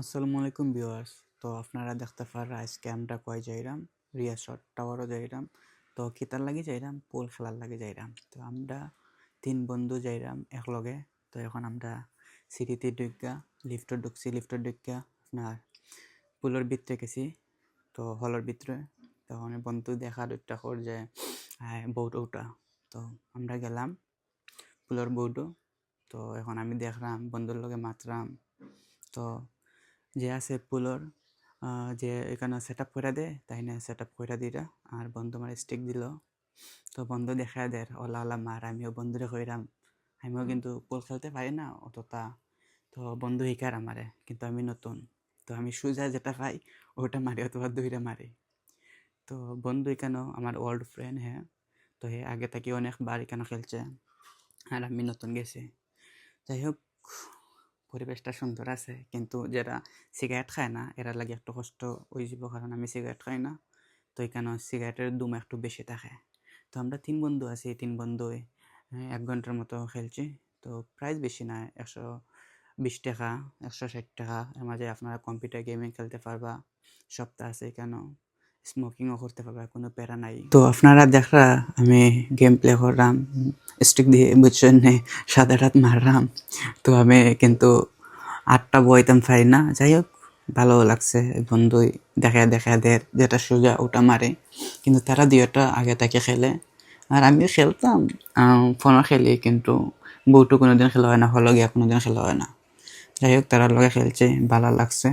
আসসালামু আলাইকুম ভিউয়ার্স। তো আপনারা দেখতে পারা আজকে আমরা কয় যাইরাম? রিয়াসট টাওয়ারও যাইরাম। তো কিতার লাগি যাইরাম? পোল খেলার লাগে যাইরাম। তো আমরা তিন বন্ধু যাইরাম একলগে। তো এখন আমরা সিটিতে ঢুকা লিফটে ঢুকছি, লিফটে ঢুকা আপনার পুলের ভিতরে গেছি। তো হলের ভিতরে। তো অনেক বন্ধু দেখা দুটা কর যে বউট ওটা তো আমরা গেলাম পুলের বউটো। তো এখন আমি দেখলাম, বন্ধুর লগে মাতরাম। তো যে আছে পুলর যে এখানে সেট আপ করে দে তাই না সেট আপ করে দিরা আর বন্ধু আমার স্টিক দিল। তো বন্ধু দেখা দের ওলা ওলা মার আমিও বন্ধুরে কইরাম। আমিও কিন্তু পুল খেলতে পারি না অতটা। তো বন্ধু শিকার আমারে কিন্তু আমি নতুন। তো আমি সুজা যেটা পাই ওটা মারি অথবা দুইটা মারি। তো বন্ধু এখানেও আমার ওল্ড ফ্রেন্ড হ্যাঁ। তো হে আগে থেকে অনেকবার এখানে খেলছে। আর আমি নতুন গেছি। যাই হোক পরিবেশটা সুন্দর আছে। কিন্তু যারা সিগারেট খায় না, এরা লাগে একটু কষ্ট হয়ে যাব কারণ আমি সিগারেট খাই না। তো এখানে সিগারেটের দুম একটু বেশি থাকে। তো আমরা তিন বন্ধু আছি তিন বন্ধুই এক ঘণ্টার মতো খেলছি। তো প্রাইস বেশি না, একশো বিশ টাকা, একশো ষাট টাকা। এর মাঝে আপনারা কম্পিউটার গেমিং খেলতে পারবা। সপ্তাহ আছে এখানেও স্মোকিংও করতে পারবা কোনো প্যারা নাই। তো আপনারা দেখরা আমি গেম প্লে করলাম স্টিক দিয়ে বুঝছেন সাদা রাত মারলাম। তো আমি কিন্তু আটটা বইতাম পারি না, যাই হোক ভালো লাগছে। বন্ধুই দেখা দেখা দের যেটা সোজা ওটা মারে। কিন্তু তারা দুইটা আগে থেকে খেলে। আর আমিও খেলতাম ফোনও খেলি, কিন্তু বউটো কোনোদিন খেলা হয় না হলো গিয়া কোনোদিন খেলা হয় না। যাই হোক, তারা লগে খেলছে, ভালো লাগছে।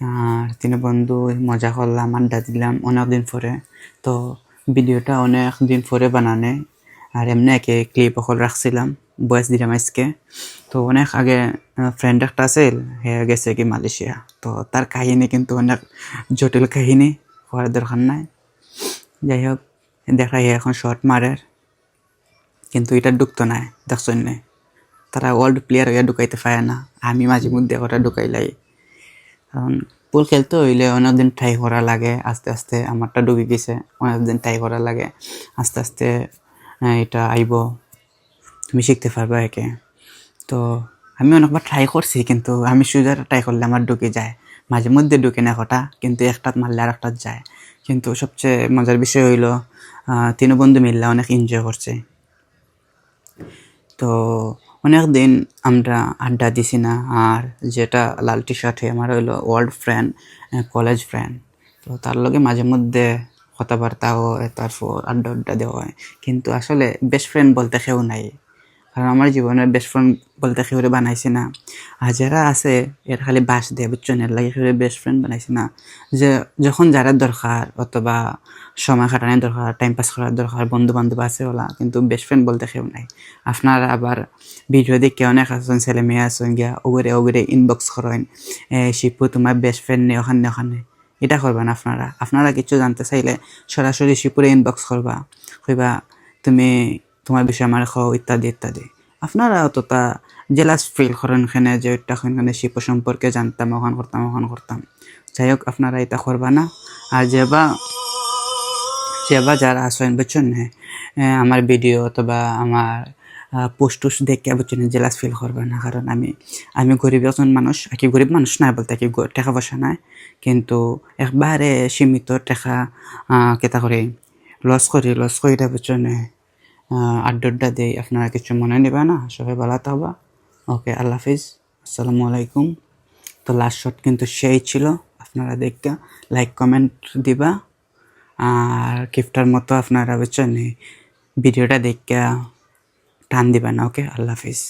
আর তিন বন্ধু মজা করলাম, আড্ডা দিলাম অনেক দিন পরে। তো ভিডিওটা অনেক দিন পরে বানানে, আর এমনি একে ক্লিপ অকল রাখছিলাম বয়স দিলাম আজকে তো অনেক আগে ফ্রেন্ড একটা আছিল হে গেছে কি মালয়েশিয়া। তো তার কাহিনী কিন্তু অনেক জটিল কাহিনী, হওয়ার দরকার নাই। যাই হোক, দেখা হে এখন শর্ট মারে কিন্তু এটা ঢুকতো নাই দেখছেন তারা ওয়ার্ল্ড প্লেয়ার হয়ে ঢুকাইতে পারে না। আমি মাঝে মধ্যে ওটা ঢুকাইলাই। কারণ পুল খেলতে, হইলে অনেকদিন ট্রাই করা লাগে, আস্তে আস্তে আমারটা ঢুকে গেছে অনেকদিন ট্রাই করা লাগে, আস্তে আস্তে এটা আইব, তুমি শিখতে পারবে একে। তো আমি অনেকবার ট্রাই করছি, কিন্তু আমি সুজার ট্রাই করলে আমার ঢুকে যায়, মাঝে মধ্যে ঢুকে না কটা, কিন্তু একটাত মারলে আর একটাত যায়। কিন্তু সবচেয়ে মজার বিষয় হইল তিন বন্ধু মিললে অনেক এনজয় করছে। তো অনেক দিন আমরা আড্ডা দিছি না, আর যেটা লাল টি শার্টে আমার হইল ওয়ার্ল্ড ফ্রেন্ড কলেজ ফ্রেন্ড তো তার লগে মাঝে মধ্যে কথাবার্তা হয় তারপর আড্ডা আড্ডা দেওয়া হয়। কিন্তু আসলে বেস্ট ফ্রেন্ড বলতে কেউ নাই। কারণ আমার জীবনের বেস্ট ফ্রেন্ড বলতে কেউ বানাইছি না। আর যারা আছে, এর খালি বাস দেয় বুঝছেন এর লাগে কেউ বেস্ট ফ্রেন্ড বানাইছি না। যে যখন যারা দরকার, অথবা সময় কাটানোর দরকার টাইম পাস করার দরকার বন্ধু বান্ধব আছে ওলা, কিন্তু বেস্ট ফ্রেন্ড বলতে কেউ নাই। আপনারা আবার ভিডিও দেখে অনেক আছেন, ছেলে মেয়ে আছেন গিয়া, ওগুরে ওগুরে ইনবক্স করেন শিপু, তোমার বেস্ট ফ্রেন্ড নেই ওখানে ওখানে। এটা করবেন আপনারা। আপনারা কিছু জানতে চাইলে সরাসরি শিপুরে ইনবক্স করবা। কইবা, তুমি তোমার বিষয়ে আমার খাও ইত্যাদি ইত্যাদি। আপনারা অতটা জেলাস ফিল করেন এখানে যে ওইটা ওখানে শিপু সম্পর্কে জানতাম, ওখান করতাম ওখান করতাম। যাই হোক, আপনারা এটা করবা না। আর যেবা যেবা যারা আসেন বুঝছেন? আমার ভিডিও অথবা আমার পোস্ট টুস দেখে বুঝছেন, জেলাস ফিল করবে না। কারণ আমি আমি গরিব একজন মানুষ কি গরিব মানুষ নাই বলতে কি টাকা পয়সা নাই। কিন্তু একবারে সীমিত টাকা কেতা করে, লস করি লস করি বুঝছেন? আড্ডা আড্ডা দেই, আপনারা কিছু মনে নেবে না, সবাই ভালো হবে ওকে আল্লাহ হাফিজ। আসসালামু আলাইকুম। তো লাস্ট শট কিন্তু সেই ছিল, আপনারা দেখতে লাইক কমেন্ট দিবা। আর গিফটার মতো আপনারা বুঝছেন ভিডিওটা দেখা টান দিবেন ওকে আল্লাহ হাফিজ।